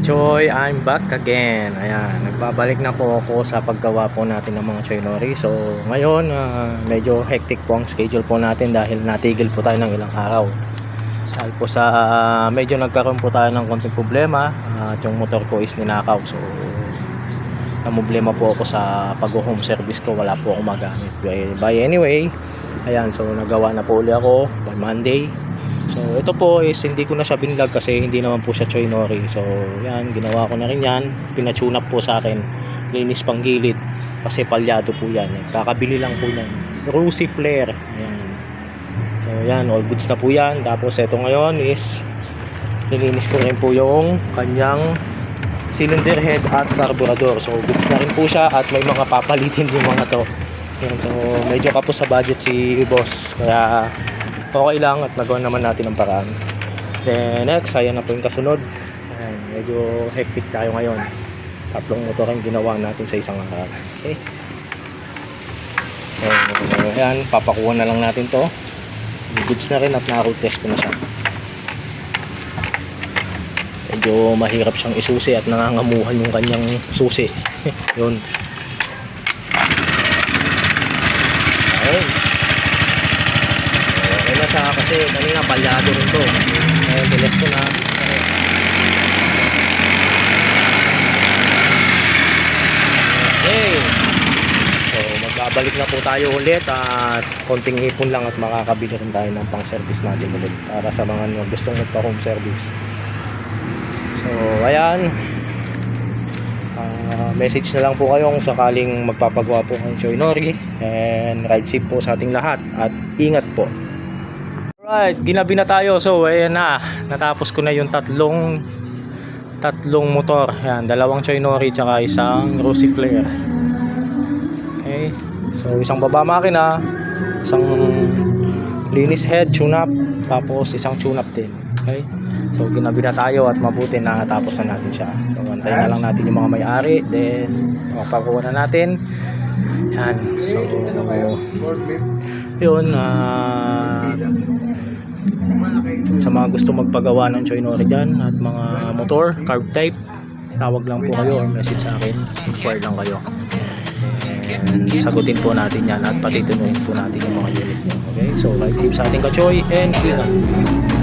Choy, I'm back again. Ayan, nagbabalik na po ako sa paggawa po natin ng mga Choy Nori. So, ngayon, ah, medyo hectic po ang schedule po natin dahil natigil po tayo ng ilang araw. Dahil po sa ah, medyo nagkaroon po tayo ng konting problema at yung motor ko is ninakaw. So, namblema po ako sa pag-home service ko. Wala po akong magamit. By, by anyway, ayan, so nagawa na po uli ako by Monday. So ito po is hindi ko na siya binlog kasi hindi naman po siya Choy. So yan, ginawa ko na rin yan. Pinatune up po sa akin. Linis pang gilid. Kasi palyado po yan. Kakabili lang po yan. Rosy Flare. Ayan. So yan, all goods na po yan. Tapos ito ngayon is nilinis ko rin po yung kanyang cylinder head at carburetor. So goods na rin po siya at may mga papalitin din mga to. Yan, so medyo kapos sa budget si boss. Kaya okay lang at nagawa naman natin ang paraan. Then next, ayan na po yung kasunod. Ayan, medyo hectic tayo ngayon. Tatlong motor ang ginawa natin sa isang araw. Okay. So, ayan, papakuha na lang natin to. Goods na rin at na-road test ko na siya. Medyo mahirap siyang isusi at nangangamuhan yung kanyang susi. Yun. Okay kasi kanina palyado rin to. Ayun, bilis ko na. Okay. So, magbabalik na po tayo ulit at konting ipon lang at makakabili rin tayo ng pang service natin ulit para sa mga gustong magpa home service. So, ayan. Ah, message na lang po kayo kung sakaling magpapagawa po ng Choy Nori and ride safe po sa ating lahat at ingat po. Alright, ginabi na tayo. So, ayan na. Natapos ko na yung tatlong tatlong motor. Ayan, dalawang Choy Nori tsaka isang Rosy Flare. Okay. So, isang baba makina, isang linis head, tune-up, tapos isang tune-up din. Okay. So, ginabi na tayo at mabuti na natapos na natin siya. So, antayin na lang natin yung mga may-ari. Then, mapagawa na natin. Yan. So, yun. ah sa mga gusto magpagawa ng Choy Nori dyan at mga motor, carb type, tawag lang po kayo or message sa akin. Inquire lang kayo. And sagutin po natin yan at patitunuin po natin yung mga unit nyo. Okay? So, ride safe sa ating kachoy and ingat.